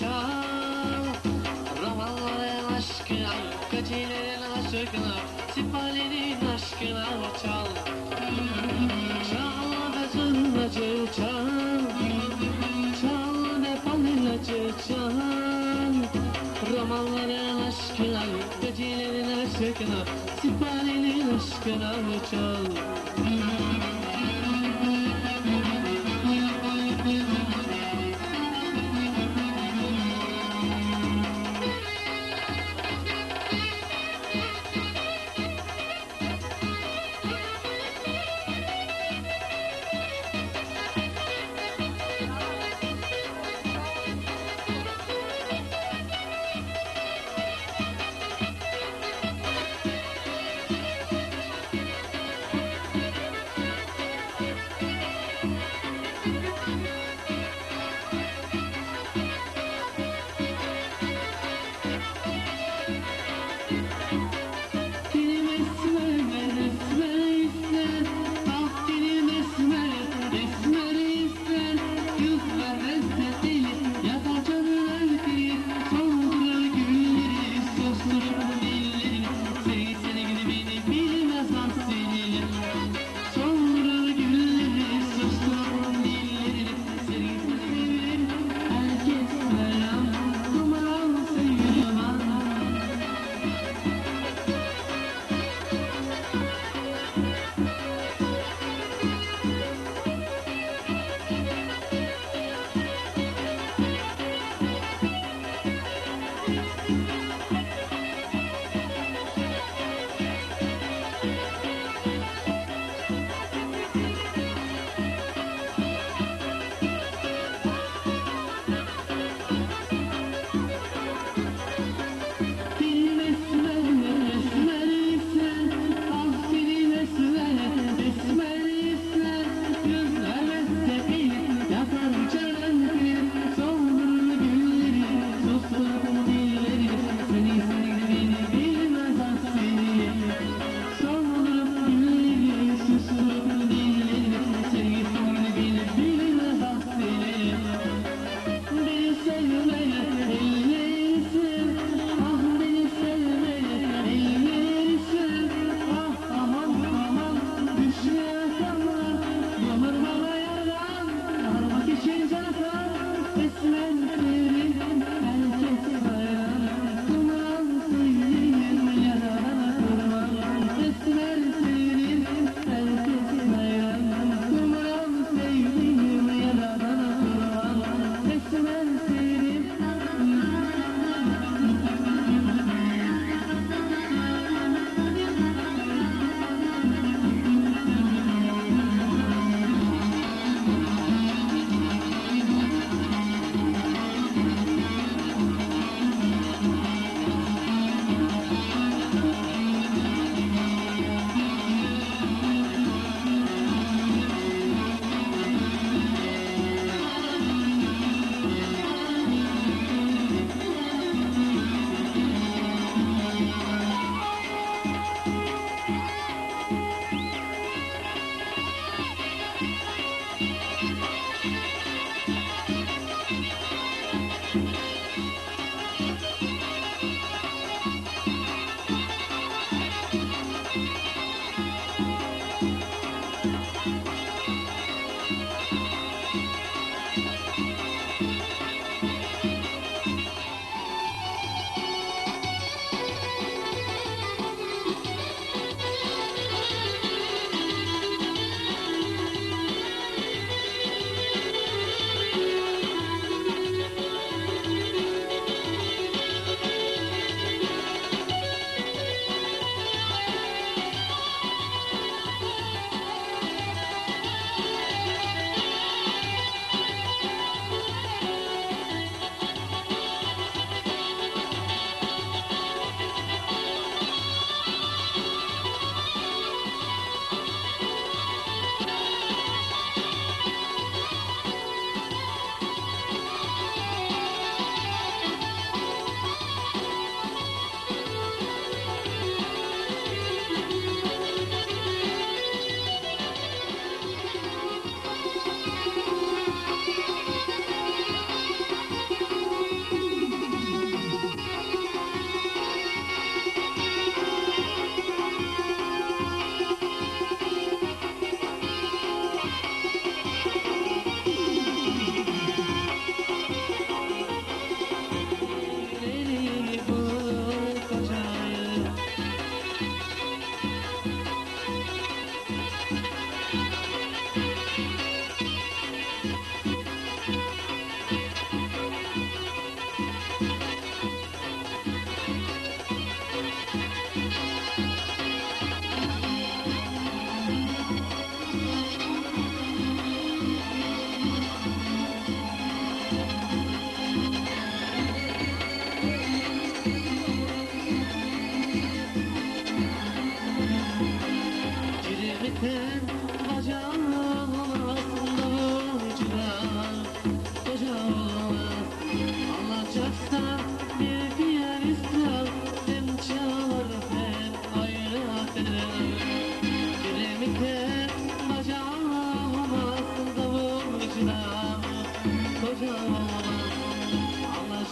çal aşkına Gacilerin aşkına Sipalerin aşkına çal Çal ve zurnacı çal Çal aşkına Gacilerin aşkına Sipalerin aşkına çal It's me.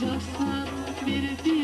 Yaşasın bir bir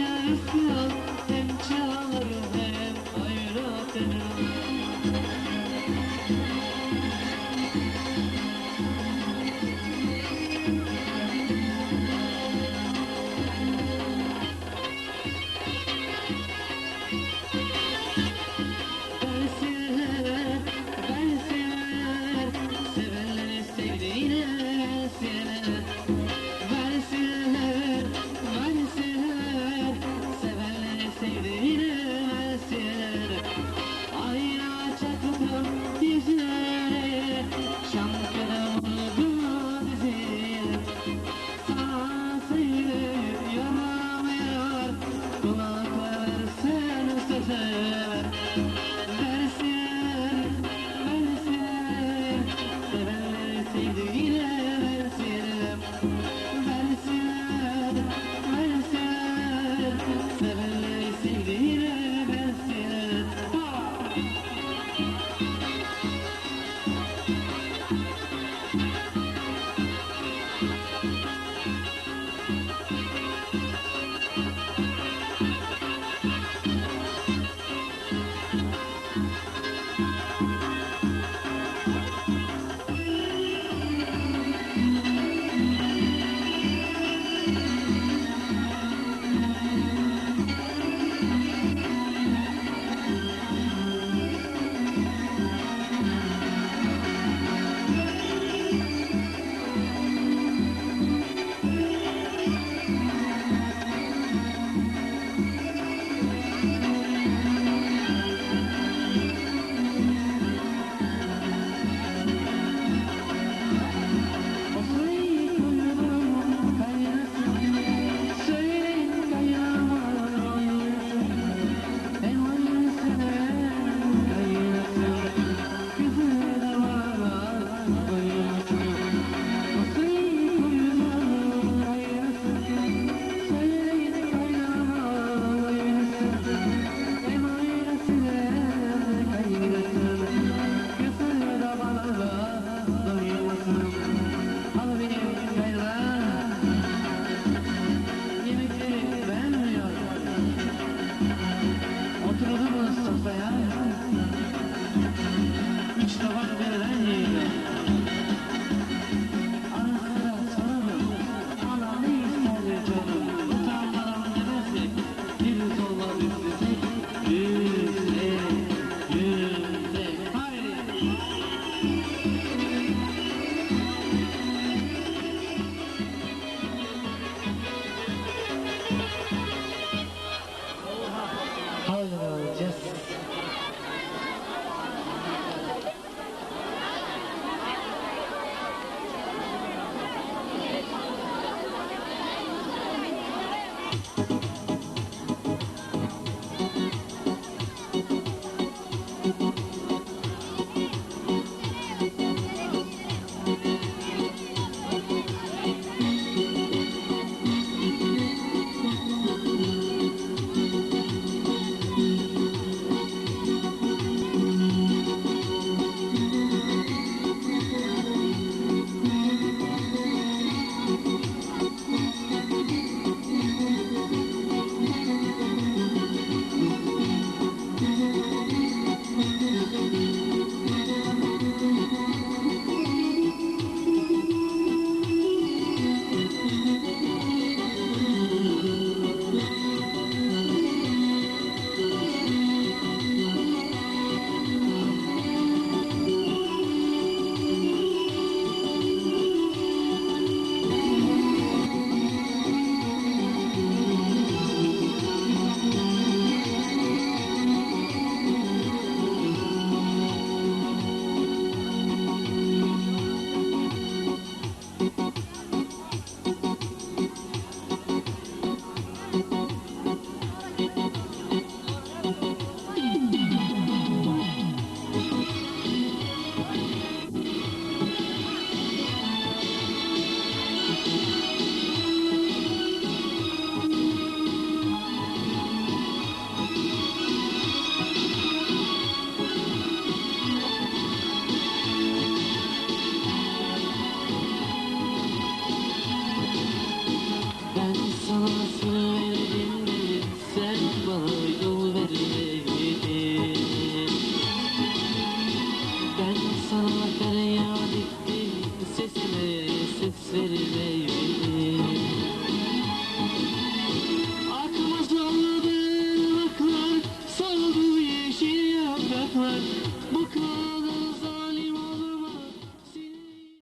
Barão.